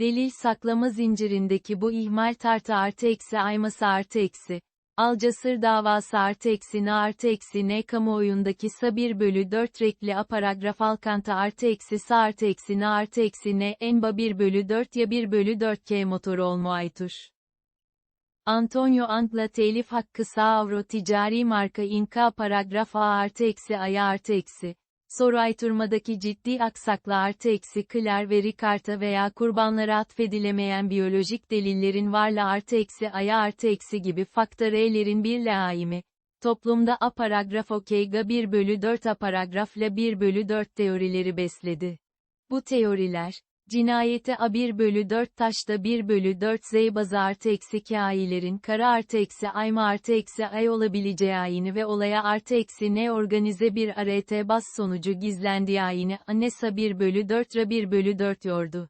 Delil saklama zincirindeki bu ihmal tartı artı eksi ayması artı eksi. Alcasır davası artı eksi ne artı eksi ne kamuoyundaki sa 1 bölü 4 rekli a paragraf alkanta artı eksi sa artı eksi ne artı eksi ne enba 1 bölü 4 ya 1 bölü 4 k motoru olmu aytuş. Antonio Angla telif hakkı sa avro ticari marka inka paragraf a artı eksi aya artı eksi. Soru ayturmadaki ciddi aksakla artı eksi kler ve rikarta veya kurbanlara atfedilemeyen biyolojik delillerin varla artı eksi aya artı eksi gibi faktöre'lerin bir laimi. Toplumda a paragraf okeyga 1 bölü 4 a paragrafla 1 bölü 4 teorileri besledi. Bu teoriler, Cinayete A1 bölü 4 taşta 1 bölü 4 zeybazı artı eksi kâilerin kara artı eksi ayma artı eksi ay olabileceği ayini ve olaya artı eksi ne organize bir RT bas sonucu gizlendiği ayini anesa 1 bölü 4 ra 1 bölü 4 yordu.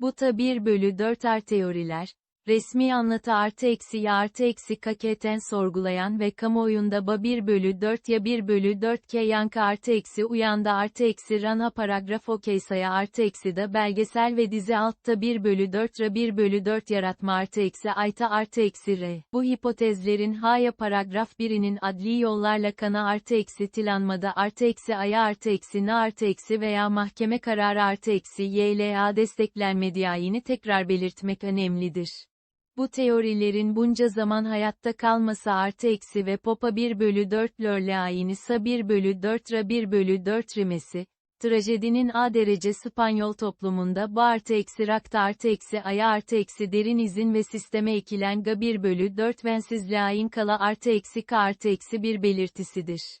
Bu ta 1 bölü 4 ar teoriler, resmi anlatı artı eksi artı eksi kaketen sorgulayan ve kamuoyunda ba 1 bölü 4 ya 1 bölü 4 ke yankı artı eksi uyanda artı eksi rana paragraf okey saya artı eksi da belgesel ve dizi altta 1 bölü 4 ra 1 bölü 4 yaratma artı eksi ayta artı eksi r. Bu hipotezlerin haya paragraf 1'inin adli yollarla kana artı eksi tilanmada artı eksi aya artı eksi na artı eksi veya mahkeme kararı artı eksi YLA desteklenmediği ayini tekrar belirtmek önemlidir. Bu teorilerin bunca zaman hayatta kalması artı eksi ve popa 1 bölü 4 lörle ayinisa 1 bölü 4 ra 1 bölü 4 rimesi, trajedinin A derece Spanyol toplumunda bu artı eksi rakta artı eksi aya artı eksi derin izin ve sisteme ekilen ga 1 bölü 4 vensiz lain kala artı eksi k artı eksi bir belirtisidir.